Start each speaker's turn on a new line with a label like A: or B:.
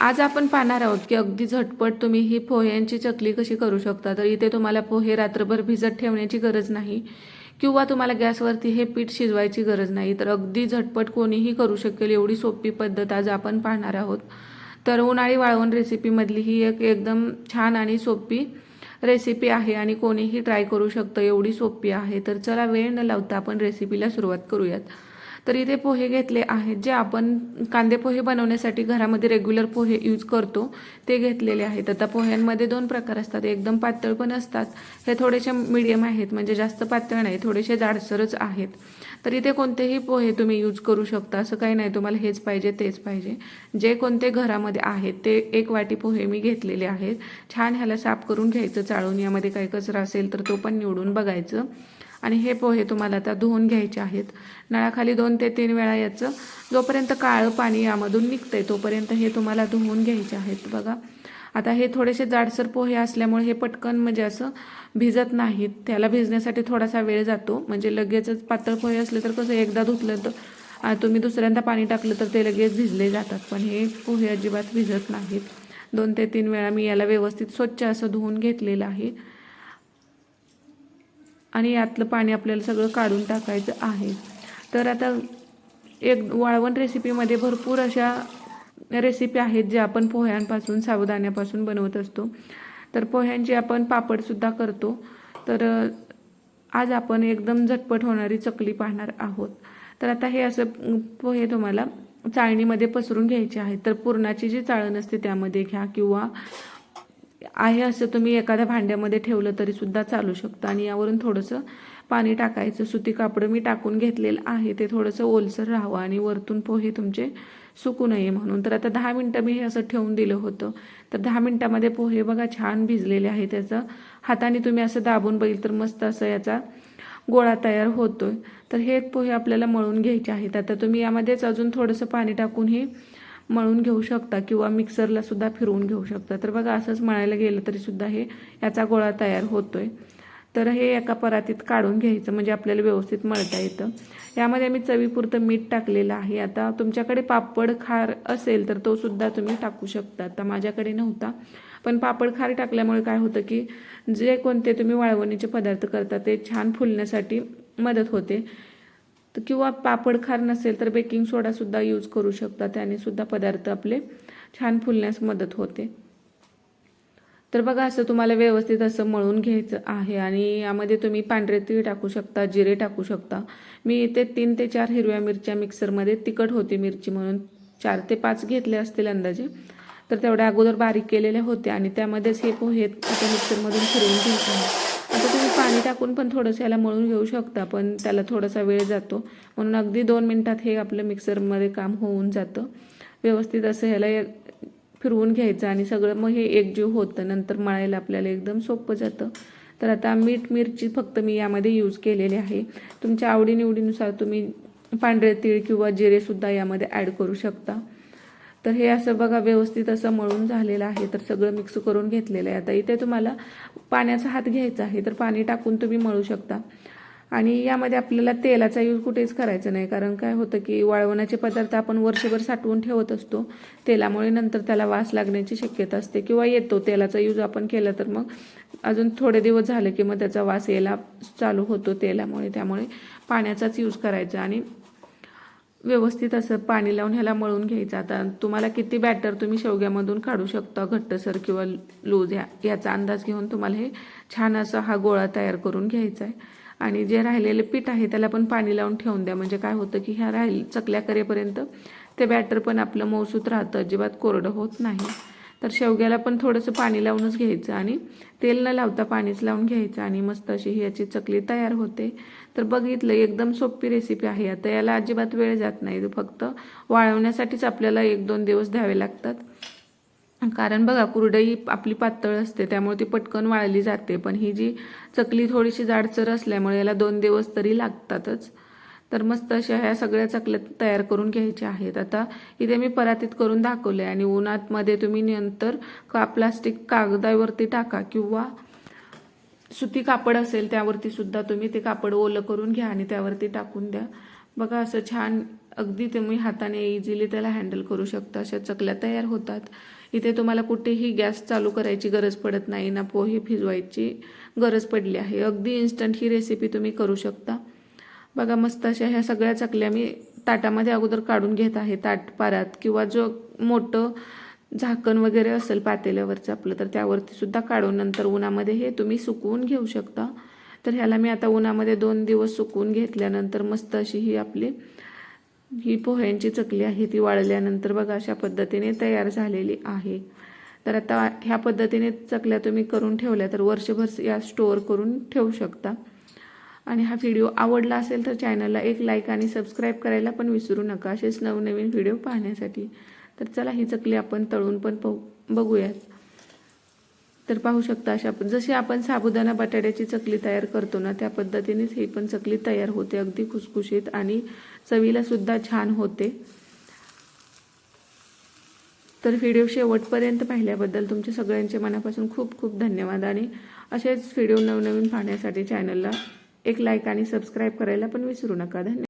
A: आज आपण पाहणार आहोत की अगदी झटपट तुम्ही ही पोह्यांची चकली कशी करू शकता. तर इथे तुम्हाला पोहे रात्रभर भिजत ठेवण्याची गरज नाही किंवा तुम्हाला गॅसवरती हे पीठ शिजवायची गरज नाही. तर अगदी झटपट कोणीही करू शकेल एवढी सोपी पद्धत आज आपण पाहणार आहोत. तर उन्हाळी वाळवण रेसिपीमधली ही एक एकदम छान आणि सोपी रेसिपी आहे आणि कोणीही ट्राय करू शकतं एवढी सोपी आहे. तर चला वेळ न लावता आपण रेसिपीला सुरुवात करूयात. तर इथे पोहे घेतले आहेत. जे आपण कांदे पोहे बनवण्यासाठी घरामध्ये रेग्युलर पोहे यूज करतो ते घेतलेले आहेत. आता पोह्यांमध्ये दोन प्रकार असतात. एकदम पातळ पण असतात. हे थोडेसे मीडियम आहेत. म्हणजे जास्त पातळ नाही थोडेसे जाडसरच आहेत. तर इथे कोणतेही पोहे तुम्ही यूज करू शकता. असं काही नाही. तुम्हाला हेच पाहिजे तेच पाहिजे. जे कोणते घरामध्ये आहेत ते एक वाटी पोहे मी घेतलेले आहेत. छान ह्याला साफ करून घ्यायचं चाळून. यामध्ये काही कचरा असेल तर तो पण निवडून बघायचं. आणि हे पोहे तुम्हाला आता धुवून घ्यायचे आहेत. नळाखाली दोन ते तीन वेळा याचं. जोपर्यंत काळं पाणी यामधून निघतंय तोपर्यंत हे तुम्हाला धुवून घ्यायचे आहेत बघा. आता हे थोडेसे जाडसर पोहे असल्यामुळे हे पटकन म्हणजे असं भिजत नाहीत. त्याला भिजण्यासाठी थोडासा वेळ जातो. म्हणजे लगेचच पातळ पोहे असले तर कसं एकदा धुतलं तर तुम्ही दुसऱ्यांदा पाणी टाकलं तर ते लगेच भिजले जातात. पण हे पोहे अजिबात भिजत नाहीत. दोन ते तीन वेळा मी याला व्यवस्थित स्वच्छ असं धुवून घेतलेलं आहे. आणि यातलं पाणी आपल्याला सगळं काढून टाकायचं आहे. तर आता एक वाळवण रेसिपीमध्ये भरपूर अशा रेसिपी आहेत ज्या आपण पोह्यांपासून साबुदाण्यापासून बनवत असतो. तर पोह्यांची आपण पापडसुद्धा करतो. तर आज आपण एकदम झटपट होणारी चकली पाहणार आहोत. तर आता हे असं पोहे तुम्हाला चाळणीमध्ये पसरून घ्यायचे आहेत. तर पुरणाची जी चाळण असते त्यामध्ये घ्या किंवा आहे असं तुम्ही एखाद्या भांड्यामध्ये ठेवलं तरी सुद्धा चालू शकतं. आणि यावरून थोडंसं पाणी टाकायचं सुती कापडं मी टाकून घेतलेलं आहे. ते थोडंसं ओलसर राहावं आणि वरतून पोहे तुमचे सुकू नये म्हणून. तर आता दहा मिनटं मी हे असं ठेवून दिलं होतं. तर दहा मिनटामध्ये पोहे बघा छान भिजलेले आहे त्याचं हाताने तुम्ही असं दाबून बघितलं तर मस्त असं याचा गोळा तयार होतोय. तर हे पोहे आपल्याला मळून घ्यायचे आहेत. आता तुम्ही यामध्येच अजून थोडंसं पाणी टाकून हे मळून घेऊ शकता किंवा मिक्सरला सुद्धा फिरवून घेऊ शकता. तर बघा असंच मळायला गेलं तरी सुद्धा हे याचा गोळा तयार होतोय. तर हे एका परातीत काढून घ्यायचं म्हणजे आपल्याला व्यवस्थित मळता येतं. यामध्ये मी चवीपुरतं मीठ टाकलेलं आहे. आता तुमच्याकडे पापड खार असेल तर तो सुद्धा तुम्ही टाकू शकता. आता माझ्याकडे नव्हता. पण पापड खार टाकल्यामुळे काय होतं की जे कोणते तुम्ही वाळवणीचे पदार्थ करता ते छान फुलण्यासाठी मदत होते. तर किंवा पापड खार नसेल तर बेकिंग सोडासुद्धा यूज करू शकता. त्याने सुद्धा पदार्थ आपले छान फुलण्यास मदत होते. तर बघा असं तुम्हाला व्यवस्थित असं मळून घ्यायचं आहे आणि यामध्ये तुम्ही पांढरे तीळ टाकू शकता जिरे टाकू शकता. मी इथे तीन ते चार हिरव्या मिरच्या मिक्सरमध्ये तिखट होती मिरची म्हणून चार ते पाच घेतले असतील अंदाजे. तर तेवढ्या अगोदर बारीक केलेल्या होत्या आणि त्यामध्येच हे पोहे आता मिक्सरमधून फिरवून घ्यायचे आहे आता तुम्ही पाणी टाकून पण थोडंसं याला मळून घेऊ शकता पण त्याला थोडासा वेळ जातो. म्हणून अगदी दोन मिनटात हे आपलं मिक्सरमध्ये काम होऊन जातं. व्यवस्थित असं ह्याला फिरवून घ्यायचं आणि सगळं मग हे एकजीव होतं नंतर मळायला आपल्याला एकदम सोपं जातं. तर आता मीठ मिरची फक्त मी यामध्ये यूज केलेली आहे. तुमच्या आवडीनिवडीनुसार तुम्ही पांढरे तीळ किंवा जिरेसुद्धा यामध्ये ॲड करू शकता. तर हे असं बघा व्यवस्थित असं मळून झालेलं आहे. तर सगळं मिक्स करून घेतलेलं आहे. आता इथे तुम्हाला पाण्याचा हात घ्यायचा आहे तर पाणी टाकून तुम्ही मळू शकता. आणि यामध्ये आपल्याला तेलाचा यूज कुठेच करायचा नाही. कारण काय होतं की वाळवणाचे पदार्थ आपण वर्षभर साठवून ठेवत असतो. तेलामुळे नंतर त्याला वास लागण्याची शक्यता असते. किंवा येतो तेलाचा यूज आपण केला तर मग अजून थोडे दिवस झाले की मग त्याचा वास यायला चालू होतो तेलामुळे. त्यामुळे पाण्याचाच यूज करायचा. आणि व्यवस्थित असं पाणी लावून ह्याला मळून घ्यायचं. आता तुम्हाला किती बॅटर तुम्ही शेवग्यामधून काढू शकता घट्टसर किंवा लूज या याचा अंदाज घेऊन तुम्हाला हे छान असा हा गोळा तयार करून घ्यायचा आहे. आणि जे राहिलेले पीठ आहे त्याला पण पाणी लावून ठेवून द्या. म्हणजे काय होतं की ह्या राहील चकल्या करेपर्यंत ते बॅटर पण आपलं मौसूत राहतं. अजिबात कोरडं होत नाही. तर शेवग्याला पण थोडंसं पाणी लावूनच घ्यायचं आणि तेल न लावता पाणीच लावून घ्यायचं आणि मस्त अशी ही याची चकली तयार होते. तर बघितलं एकदम सोपी रेसिपी आहे. आता याला अजिबात वेळ जात नाही. फक्त वाळवण्यासाठीच आपल्याला एक दोन दिवस द्यावे लागतात. कारण बघा कुरडई आपली पातळ असते त्यामुळे ती पटकन वाळली जाते. पण ही जी चकली थोडीशी जाडसर असल्यामुळे याला दोन दिवस तरी लागतातच. तर मस्त अशा ह्या सगळ्या चकल्या तयार करून घ्यायच्या आहेत. आता इथे मी परातीत करून दाखवले आणि उन्हातमध्ये तुम्ही नंतर का प्लास्टिक कागदावरती टाका किंवा सुती कापड असेल त्यावरती सुद्धा तुम्ही ते कापड ओलं करून घ्या आणि त्यावरती टाकून द्या. बघा असं छान अगदी तुम्ही हाताने इझिली त्याला हँडल करू शकता. अशा चकल्या तयार होतात. इथे तुम्हाला कुठेही गॅस चालू करायची गरज पडत नाही ना पोहे भिजवायची गरज पडली आहे. अगदी इन्स्टंट ही रेसिपी तुम्ही करू शकता. बघा मस्त अशा ह्या सगळ्या चकल्या मी ताटामध्ये अगोदर काढून घेत आहे. ताट पारात किंवा जो मोठं झाकण वगैरे असेल पातेल्यावरचं आपलं तर त्यावरती सुद्धा काढून नंतर उन्हामध्ये हे तुम्ही सुकवून घेऊ शकता. तर ह्याला मी आता उन्हामध्ये दोन दिवस सुकवून घेतल्यानंतर मस्त अशी ही आपली ही पोह्यांची चकली आहे ती वाळल्यानंतर बघा अशा पद्धतीने तयार झालेली आहे. तर आता ह्या पद्धतीने चकल्या तुम्ही करून ठेवल्या तर वर्षभर या स्टोअर करून ठेवू शकता. आणि हा व्हिडिओ आवडला असेल तर चॅनलला एक लाईक आणि सबस्क्राईब करायला पण विसरू नका. असेच नवनवीन व्हिडिओ पाहण्यासाठी. तर चला ही चकली आपण तळून पण पाहू बघूयात. तर पाहू शकता अशा जशी आपण साबुदाणा बटाट्याची चकली तयार करतो ना त्या पद्धतीनेच ही पण चकली तयार होते. अगदी खुसखुशीत आणि चवीला सुद्धा छान होते. तर व्हिडिओ शेवटपर्यंत पाहिल्याबद्दल तुमच्या सगळ्यांचे मनापासून खूप खूप धन्यवाद आणि असेच व्हिडिओ नवनवीन पाहण्यासाठी चॅनलला एक लाईक आणि सबस्क्राईब करायला पण विसरू नका. धन्यवाद.